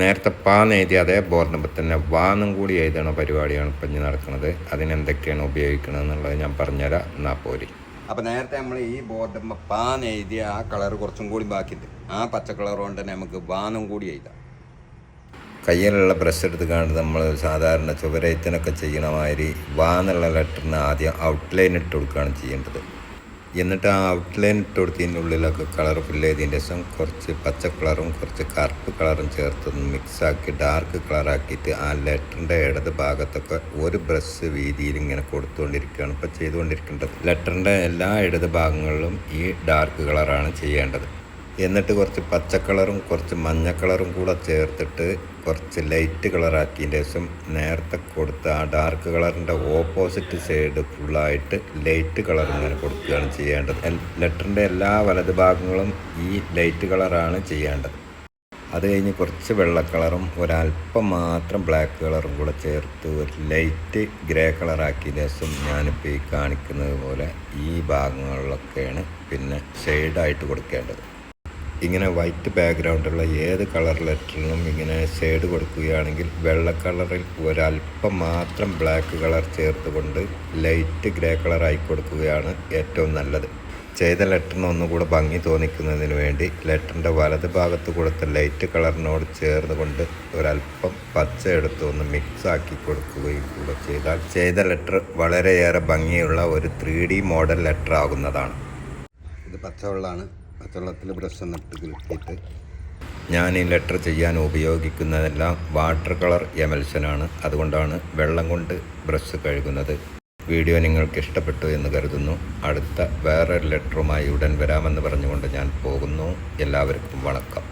നേരത്തെ പാന്ന് എഴുതി അതേ ബോർഡ് നമ്പർ തന്നെ വാന്നും കൂടി എഴുതണ പരിപാടിയാണ് ഇപ്പം ഇനി നടക്കുന്നത്. അതിനെന്തൊക്കെയാണ് ഉപയോഗിക്കുന്നത് എന്നുള്ളത് ഞാൻ പറഞ്ഞുതരാം. എന്നാ പോരി. അപ്പോൾ നേരത്തെ നമ്മൾ ഈ ബോർഡ് പാന്ന് എഴുതിയ ആ കളർ കുറച്ചും കൂടി ബാക്കിയുണ്ട്. ആ പച്ച കളർ കൊണ്ട് തന്നെ നമുക്ക് വാനും കൂടി എഴുതാം. കയ്യിലുള്ള ബ്രഷ് എടുത്ത് കാണുന്നത് നമ്മൾ സാധാരണ ചുവരയത്തിനൊക്കെ ചെയ്യണ മാതിരി വാ എന്നുള്ള ലെറ്ററിന് ആദ്യം ഔട്ട്ലൈൻ ഇട്ട് കൊടുക്കുകയാണ് ചെയ്യേണ്ടത്. എന്നിട്ട് ആ ഔട്ട്ലൈൻ ഇട്ട് കൊടുത്തതിന്റെ ഉള്ളിലൊക്കെ കളർ ഫില്ല് ചെയ്തതിന്റെ ശേഷം കുറച്ച് പച്ച കളറും കുറച്ച് കറുപ്പ് കളറും ചേർത്ത് മിക്സാക്കി ഡാർക്ക് കളറാക്കിയിട്ട് ആ ലെറ്ററിന്റെ ഇടത് ഭാഗത്തൊക്കെ ഒരു ബ്രഷ് വീതിയിൽ ഇങ്ങനെ കൊടുത്തുകൊണ്ടിരിക്കുകയാണ് ഇപ്പോൾ ചെയ്തുകൊണ്ടിരിക്കേണ്ടത്. ലെറ്ററിന്റെ എല്ലാ ഇടത് ഭാഗങ്ങളിലും ഈ ഡാർക്ക് കളറാണ് ചെയ്യേണ്ടത്. എന്നിട്ട് കുറച്ച് പച്ചക്കളറും കളറും കുറച്ച് മഞ്ഞ കളറും കൂടെ ചേർത്തിട്ട് കുറച്ച് ലൈറ്റ് കളറാക്കിയതിന്റെ ശേഷം നേരത്തെ കൊടുത്ത ആ ഡാർക്ക് കളറിന്റെ ഓപ്പോസിറ്റ് സൈഡ് ഫുള്ളായിട്ട് ലൈറ്റ് കളർ ഇങ്ങനെ കൊടുക്കുകയാണ് ചെയ്യേണ്ടത്. ലെറ്ററിന്റെ എല്ലാ വലത് ഭാഗങ്ങളും ഈ ലൈറ്റ് കളറാണ് ചെയ്യേണ്ടത്. അത് കഴിഞ്ഞ് കുറച്ച് വെള്ള കളറും ഒരല്പം മാത്രം ബ്ലാക്ക് കളറും കൂടെ ചേർത്ത് ഒരു ലൈറ്റ് ഗ്രേ കളറാക്കിയ ശേഷം ഞാനിപ്പോൾ ഈ കാണിക്കുന്നത് പോലെ ഈ ഭാഗങ്ങളിലൊക്കെയാണ് പിന്നെ ഷെയ്ഡായിട്ട് കൊടുക്കേണ്ടത്. ഇങ്ങനെ വൈറ്റ് ബാക്ക്ഗ്രൗണ്ടുള്ള ഏത് കളർ ഇങ്ങനെ ഷെയ്ഡ് കൊടുക്കുകയാണെങ്കിൽ വെള്ള കളറിൽ ഒരല്പം മാത്രം ബ്ലാക്ക് കളർ ചേർത്തുകൊണ്ട് ലൈറ്റ് ഗ്രേ കളറായി കൊടുക്കുകയാണ് ഏറ്റവും നല്ലത്. ചെയ്ത ലെറ്ററിന് ഒന്നുകൂടെ ഭംഗി തോന്നിക്കുന്നതിന് വേണ്ടി ലെറ്ററിന്റെ വലത് ഭാഗത്ത് കൊടുത്ത ലൈറ്റ് കളറിനോട് ചേർന്നുകൊണ്ട് ഒരല്പം പച്ച എടുത്ത് ഒന്ന് മിക്സ് ആക്കി കൊടുക്കുകയും കൂടെ ചെയ്താൽ ചെയ്ത ലെറ്റർ വളരെയേറെ ഭംഗിയുള്ള ഒരു ത്രീ ഡി മോഡൽ ലെറ്റർ ആകുന്നതാണ്. ഇത് പച്ചവെള്ളമാണ് പച്ചവെള്ളത്തിൽ ബ്രഷ് നട്ട് കിട്ടിയിട്ട് ഞാൻ ഈ ലെറ്റർ ചെയ്യാൻ ഉപയോഗിക്കുന്നതെല്ലാം വാട്ടർ കളർ എമൽഷനാണ് അതുകൊണ്ടാണ് വെള്ളം കൊണ്ട് ബ്രഷ് കഴുകുന്നത്. വീഡിയോ നിങ്ങൾക്ക് ഇഷ്ടപ്പെട്ടു എന്ന് കരുതുന്നു. അടുത്ത വേറൊരു ലെറ്ററുമായി ഉടൻ വരാമെന്ന് പറഞ്ഞുകൊണ്ട് ഞാൻ പോകുന്നു. എല്ലാവർക്കും വണക്കം.